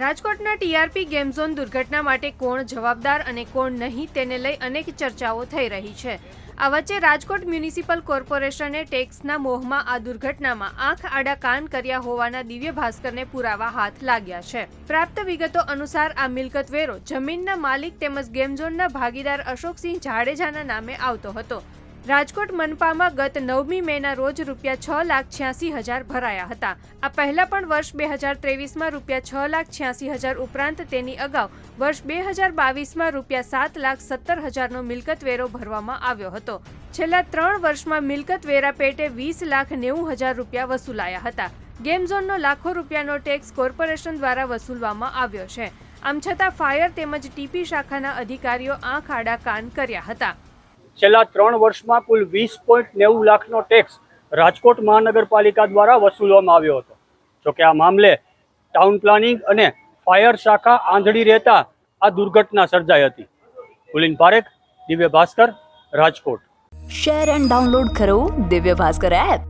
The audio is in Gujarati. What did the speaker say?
રાજકોટના ટીઆરપી ગેમ ઝોન દુર્ઘટના માટે કોણ જવાબદાર અને કોણ નહીં તેને લઈ અનેક ચર્ચાઓ થઈ રહી છે. આ વચ્ચે રાજકોટ મ્યુનિસિપલ કોર્પોરેશને ટેક્સના મોહમાં આ દુર્ઘટનામાં આંખ આડા કાન કર્યા હોવાના દિવ્ય ભાસ્કરને પુરાવા હાથ લાગ્યા છે. પ્રાપ્ત વિગતો અનુસાર આ મિલકત વેરો જમીનના માલિક તેમજ ગેમઝોનના ભાગીદાર અશોકસિંહ જાડેજાના નામે આવતો હતો. રાજકોટ મનપામાં ગત નવમી મેના રોજ રૂપિયા છ લાખ છ્યાસી હજાર ભરાયા હતા. આ પહેલા પણ વર્ષ બે હજાર ત્રેવીસમાં રૂપિયા છ લાખ છ્યાસી હજાર ઉપરાંત તેની અગાઉ વર્ષ બે હજાર બાવીસમાં રૂપિયા સાત લાખ સત્તર હજારનો મિલકત વેરો ભરવામાં આવ્યો હતો. છેલ્લા ત્રણ વર્ષમાં મિલકત વેરા પેટે વીસ લાખ નેવું હજાર રૂપિયા વસૂલાયા હતા. ગેમ ઝોનનો લાખો રૂપિયાનો ટેક્સ કોર્પોરેશન દ્વારા વસૂલવામાં આવ્યો છે. આમ છતાં ફાયર તેમજ ટીપી શાખાના અધિકારીઓ આંખ આડા કાન કર્યા હતા. છેલ્લા ત્રણ વર્ષમાં કુલ વીસ પોઈન્ટ નેવું લાખનો ટેક્સ રાજકોટ મહાનગરપાલિકા દ્વારા વસૂલવામાં આવ્યો હતો. જોકે આ મામલે ટાઉન પ્લાનિંગ અને ફાયર શાખા આંધળી રહેતા આ દુર્ઘટના સર્જાઈ હતી. Pulin Parekh, Divya Bhaskar, Rajkot. Share and download કરો દિવ્ય ભાસ્કર એપ